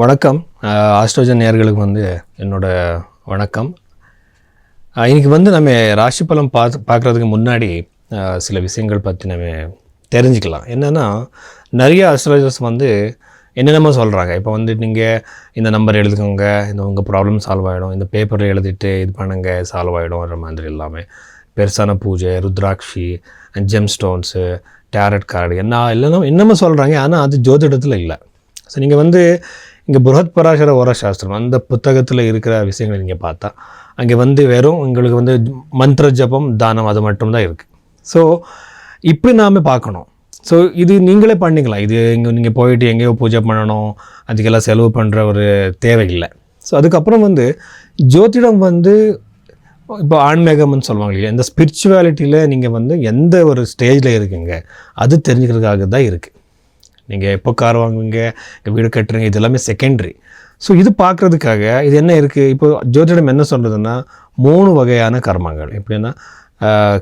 வணக்கம். ஆஸ்ட்ரோஜன் நேர்களுக்கு வந்து என்னோட வணக்கம். இன்றைக்கி வந்து நம்ம ராசி பலம் பார்த்து பார்க்குறதுக்கு முன்னாடி சில விஷயங்கள் பற்றி நம்ம தெரிஞ்சுக்கலாம். என்னென்னா நிறைய ஆஸ்ட்ராலஜர்ஸ் வந்து என்னென்னமோ சொல்கிறாங்க இப்போ வந்து நீங்கள் இந்த நம்பர் எழுதுக்கோங்க இந்த உங்கள் ப்ராப்ளம் சால்வ் ஆகிடும் இந்த பேப்பரில் எழுதிட்டு இது பண்ணுங்க சால்வ் ஆகிடும்ன்ற மாதிரி எல்லாமே. பெருசான பூஜை rudraksha gem stones tarot card என்ன இல்லைன்னா என்னமோ சொல்கிறாங்க ஆனால் அது ஜோதிடத்தில் இல்லை. ஸோ நீங்கள் வந்து இங்கே புரஹத் பராசர ஓர சாஸ்திரம் அந்த புத்தகத்தில் இருக்கிற விஷயங்களை நீங்கள் பார்த்தா அங்கே வந்து வெறும் எங்களுக்கு வந்து மந்திர ஜபம் தானம் அது மட்டும்தான் இருக்குது ஸோ இப்படி நாம் பார்க்கணும். ஸோ இது நீங்களே பண்ணிக்கலாம். இது இங்கே நீங்கள் போயிட்டு எங்கேயோ பூஜை பண்ணணும் அதுக்கெல்லாம் செலவு பண்ணுற ஒரு தேவையில்லை. ஸோ அதுக்கப்புறம் வந்து ஜோதிடம் வந்து இப்போ ஆன்மீகம்னு சொல்லுவாங்க இல்லையா இந்த ஸ்பிரிச்சுவாலிட்டியில் நீங்கள் வந்து எந்த ஒரு ஸ்டேஜில் இருக்கீங்க அது தெரிஞ்சுக்கிறதுக்காக தான் இருக்குது நீங்கள் எப்போ கார் வாங்குவீங்க? இங்கே வீடு கட்டுறீங்க இது எல்லாமே செகண்டரி ஸோ இது பார்க்குறதுக்காக இது என்ன இருக்குது இப்போ ஜோதிடம் என்ன சொல்கிறதுன்னா மூணு வகையான கர்மங்கள். எப்படின்னா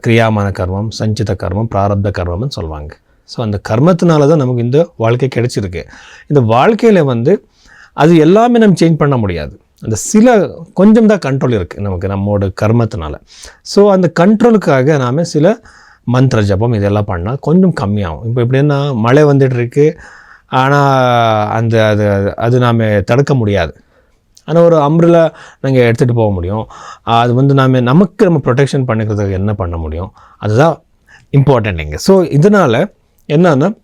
கிரியாமான கர்மம் சஞ்சித கர்மம் பிராரப்த கர்மம்னு சொல்லுவாங்க ஸோ அந்த கர்மத்தினால தான் நமக்கு இந்த வாழ்க்கை கிடைச்சிருக்கு. இந்த வாழ்க்கையில் வந்து அது எல்லாமே நம்ம சேஞ்ச் பண்ண முடியாது. அந்த சில கொஞ்சம் தான் கண்ட்ரோல் இருக்குது நமக்கு நம்மளோட கர்மத்தினால. ஸோ அந்த கண்ட்ரோலுக்காக நாம் சில மந்திர ஜபம் இதெல்லாம் பண்ணால் கொஞ்சம் கம்மியாகும். இப்போ எப்படின்னா மழை வந்துட்டு இருக்கு ஆனால் அந்த அது அது- நாம் தடுக்க முடியாது. ஆனால் ஒரு அம்ரில் நாங்கள் எடுத்துகிட்டு போக முடியும். அது வந்து நாம் நமக்கு நம்ம ப்ரொடெக்ஷன் பண்ணிக்கிறதுக்கு என்ன பண்ண முடியும்? அதுதான் இம்பார்ட்டண்ட் இங்கே. ஸோ இதனால் என்னன்னா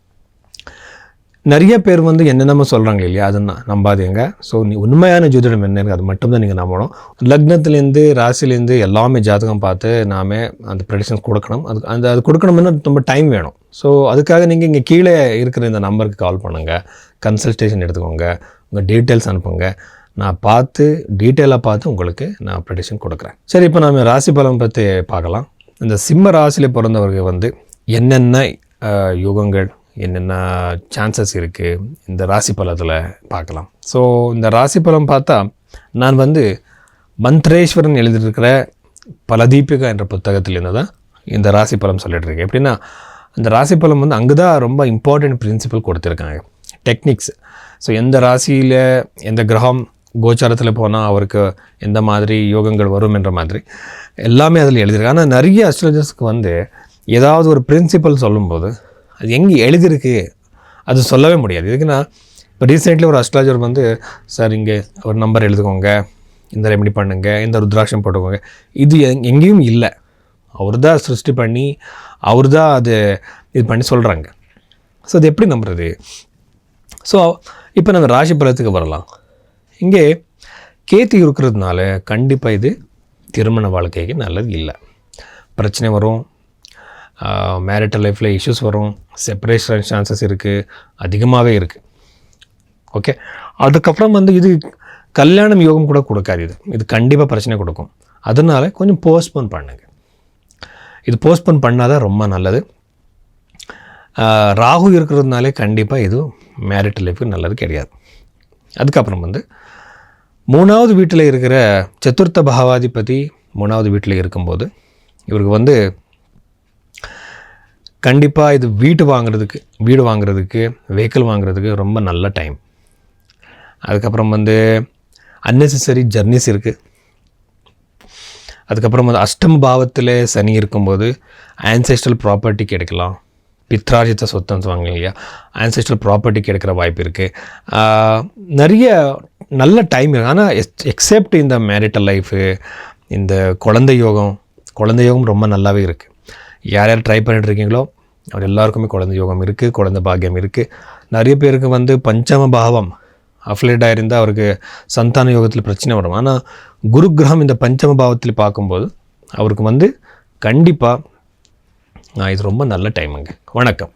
நிறைய பேர் வந்து என்னென்னமோ சொல்கிறாங்க இல்லையா? அது நம்பாதீங்க. ஸோ நீ உண்மையான ஜோதிடம் என்னங்க அது மட்டும்தான் நீங்கள் நம்பணும். லக்னத்துலேருந்து ராசிலேருந்து எல்லாமே ஜாதகம் பார்த்து நாம அந்த ப்ரெடிஷன்ஸ் கொடுக்கணும். அது அந்த அது கொடுக்கணும்னா ரொம்ப டைம் வேணும். ஸோ அதுக்காக நீங்கள் இங்கே கீழே இருக்கிற இந்த நம்பருக்கு கால் பண்ணுங்கள் கன்சல்டேஷன் எடுத்துக்கோங்க. உங்கள் டீட்டெயில்ஸ் அனுப்புங்க. நான் பார்த்து டீட்டெயிலாக பார்த்து உங்களுக்கு நான் ப்ரெடிஷன் கொடுக்குறேன். சரி இப்போ நம்ம ராசி பலம் பற்றி பார்க்கலாம். இந்த சிம்ம ராசியில் பிறந்தவர்கள் வந்து என்னென்ன யுகங்கள் என்னென்ன சான்சஸ் இருக்குது இந்த ராசி பலத்தில் பார்க்கலாம். ஸோ இந்த ராசி பலம் பார்த்தா நான் வந்து மந்த்ரேஸ்வரன் எழுதியிருக்கிற பலதீபிகா என்ற புத்தகத்திலேருந்து தான் இந்த ராசி பலம் சொல்லிட்டு இருக்கேன் எப்படின்னா இந்த ராசி பலம் வந்து அங்கே தான் ரொம்ப இம்பார்ட்டண்ட் பிரின்சிபல் கொடுத்துருக்காங்க. டெக்னிக்ஸ் ஸோ எந்த ராசியில் எந்த கிரகம் கோச்சாரத்தில் போனால் அவருக்கு எந்த மாதிரி யோகங்கள் வரும் என்ற மாதிரி எல்லாமே அதில் எழுதியிருக்கு ஆனால் நிறைய அஸ்ட்ராலஜர்ஸ்க்கு வந்து ஏதாவது ஒரு பிரின்சிபல் சொல்லும்போது அது எங்கே எழுதியிருக்கு? அது சொல்லவே முடியாது. எதுக்குன்னா இப்போ ரீசெண்ட்லி ஒரு அஸ்ட்ராலஜர் வந்து சார் இங்கே ஒரு நம்பர் எழுதுக்கோங்க. இந்த ரெமெடி பண்ணுங்க. இந்த ருத்ராட்சம் போட்டுக்கோங்க. இது எங் எங்கேயும் இல்லை. அவர் தான் சிருஷ்டி பண்ணி அவர் தான் அது இது பண்ணி சொல்கிறாங்க ஸோ அது எப்படி நம்புறது? ஸோ இப்போ நம்ம ராசி பலத்துக்கு வரலாம். இங்கே கேத்தி இருக்கிறதுனால கண்டிப்பாக இது திருமண வாழ்க்கைக்கு நல்லது இல்லை. பிரச்சனை வரும். மேரிட்டல் லைஃப்பில் இஷ்யூஸ் வரும். செப்பரேஷன் சான்சஸ் இருக்குது அதிகமாகவே இருக்குது ஓகே அதுக்கப்புறம் வந்து இது கல்யாணம் யோகம் கூட கொடுக்காது இது. இது கண்டிப்பாக பிரச்சனை கொடுக்கும். அதனால கொஞ்சம் போஸ்ட்போன் பண்ணுங்க. இது போஸ்ட்போன் பண்ணால் தான் ரொம்ப நல்லது. ராகு இருக்கிறதுனாலே கண்டிப்பாக இது மேரிட் லைஃபுக்கு நல்லது கிடையாது. அதுக்கப்புறம் வந்து மூணாவது வீட்டில் இருக்கிற சதுர்த்த பாவாதிபதி மூணாவது வீட்டில் இருக்கும்போது இவருக்கு வந்து கண்டிப்பாக இது வீட்டு வாங்குறதுக்கு வீடு வாங்குறதுக்கு வெஹிக்கிள் வாங்குறதுக்கு ரொம்ப நல்ல டைம் அதுக்கப்புறம் வந்து அன்னெசரி ஜர்னிஸ் இருக்குது அதுக்கப்புறம் வந்து அஷ்டம் பாவத்தில் சனி இருக்கும்போது ஆன்செஸ்ட்ரல் ப்ராப்பர்ட்டி கிடைக்கலாம். பித்ராஜித்த சொத்தம் சொல்லுவாங்க இல்லையா? ஆன்செஸ்ட்ரல் ப்ராப்பர்ட்டி கிடைக்கிற வாய்ப்பு இருக்குது நிறைய நல்ல டைம் இருக்குது ஆனால் எக்ஸெப்ட் இந்த மேரிட்டல் லைஃபு இந்த குழந்தை யோகம் குழந்தை யோகம் ரொம்ப நல்லாவே இருக்குது யார் யார் ட்ரை பண்ணிட்டு இருக்கீங்களோ அவர் எல்லாருக்குமே குழந்தை யோகம் இருக்குது குழந்தை பாக்கியம் இருக்குது நிறைய பேருக்கு வந்து பஞ்சம பாவம் அஃப்லேட் இருந்தால் அவருக்கு சந்தான யோகத்தில் பிரச்சனை வரும். ஆனால் குரு கிரகம் இந்த பஞ்சம பாவத்தில் பார்க்கும்போது அவருக்கு வந்து கண்டிப்பாக இது ரொம்ப நல்ல டைமுங்க வணக்கம்.